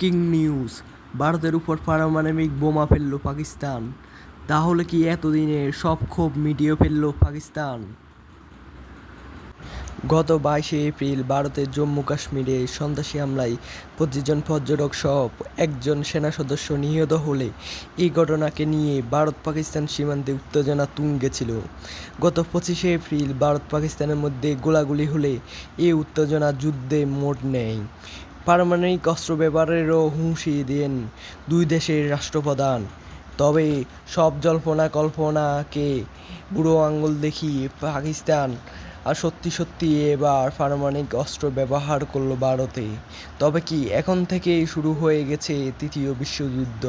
Breaking news, ভারতের উপর পারমাণবিক বোমা ফেলল পাকিস্তান। তাহলে কি এতদিনের সব ক্ষোভ মিটিয়ে ফেলল পাকিস্তান? গত বাইশে এপ্রিল ভারতের জম্মু কাশ্মীরে সন্ত্রাসী হামলায় পঁচিশ জন পর্যটক সহ একজন সেনা সদস্য নিহত হলে এই ঘটনাকে নিয়ে ভারত পাকিস্তান সীমান্তে উত্তেজনা তুঙ্গে ছিল গত পঁচিশে এপ্রিল ভারত পাকিস্তানের মধ্যে গোলাগুলি হলে এই উত্তেজনা যুদ্ধে মোড় নেয়। পারমাণবিক অস্ত্র ব্যবহারেরও হুঁশি দেন দুই দেশের রাষ্ট্রপ্রধান। তবে সব জল্পনা কল্পনাকে বুড়ো আঙুল দেখিয়ে পাকিস্তান আর সত্যি সত্যি এবার পারমাণবিক অস্ত্র ব্যবহার করল ভারতে। তবে কি এখন থেকেই শুরু হয়ে গেছে তৃতীয় বিশ্বযুদ্ধ?